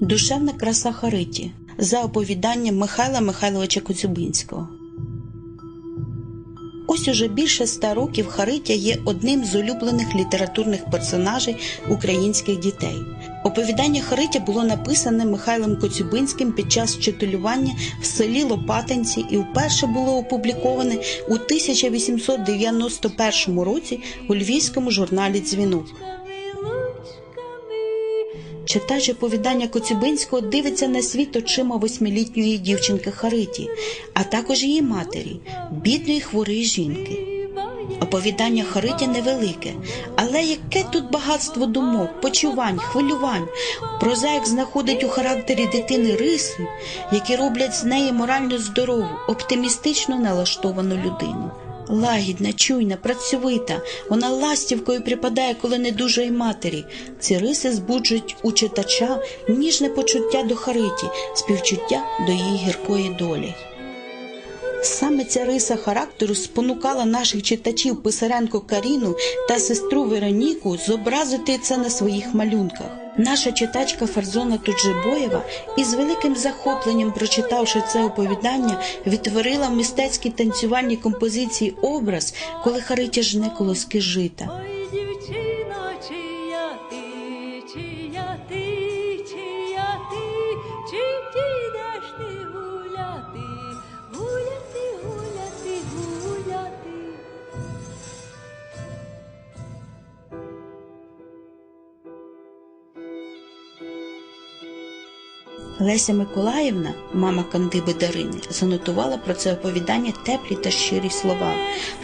Душевна краса Хариті за оповіданням Михайла Михайловича Коцюбинського. Ось уже більше ста років Харитя є одним з улюблених літературних персонажей українських дітей. Оповідання Харитя було написане Михайлом Коцюбинським під час читулювання в селі Лопатинці і вперше було опубліковане у 1891 році у львівському журналі Дзвінок. Читач оповідання Коцюбинського дивиться на світ очима восьмилітньої дівчинки Хариті, а також її матері, бідної хворої жінки. Оповідання Харитя невелике, але яке тут багатство думок, почувань, хвилювань. Прозаїк знаходить у характері дитини риси, які роблять з неї морально здорову, оптимістично налаштовану людину. Лагідна, чуйна, працьовита, вона ластівкою припадає, коли не дуже й матері. Ці риси збуджують у читача ніжне почуття до Хариті, співчуття до її гіркої долі. Саме ця риса характеру спонукала наших читачів Писаренко Каріну та сестру Вероніку зобразити це на своїх малюнках. Наша читачка Ферзона Туджибоєва із великим захопленням, прочитавши це оповідання, відтворила в мистецькій танцювальній композиції образ, коли Харитя жне колоски жита. Ой, дівчино, чия ти, чия Леся Миколаївна, мама Кандиби Дарини, занотувала про це оповідання теплі та щирі слова.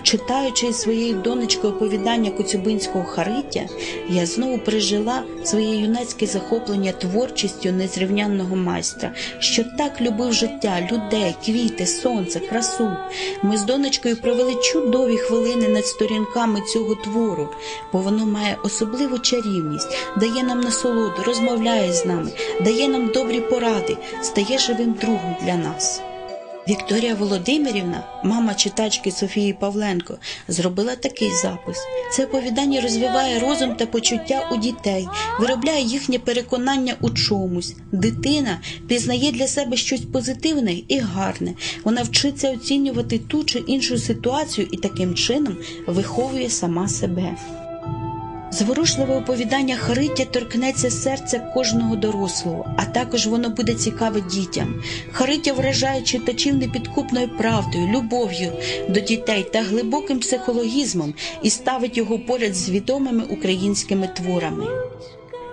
Читаючи із своєю донечкою оповідання Коцюбинського Хариття, я знову пережила своє юнацьке захоплення творчістю незрівнянного майстра, що так любив життя, людей, квіти, сонце, красу. Ми з донечкою провели чудові хвилини над сторінками цього твору, бо воно має особливу чарівність, дає нам насолоду, розмовляє з нами, дає нам добрі поради, стає живим другом для нас. Вікторія Володимирівна, мама читачки Софії Павленко, зробила такий запис. Це оповідання розвиває розум та почуття у дітей, виробляє їхнє переконання у чомусь. Дитина пізнає для себе щось позитивне і гарне. Вона вчиться оцінювати ту чи іншу ситуацію і таким чином виховує сама себе. Зворушливе оповідання Хариття торкнеться серця кожного дорослого, а також воно буде цікаве дітям. Хариття вражає читачів непідкупною правдою, любов'ю до дітей та глибоким психологізмом і ставить його поряд з відомими українськими творами.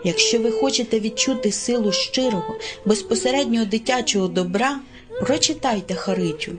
Якщо ви хочете відчути силу щирого, безпосереднього дитячого добра, прочитайте Харитю.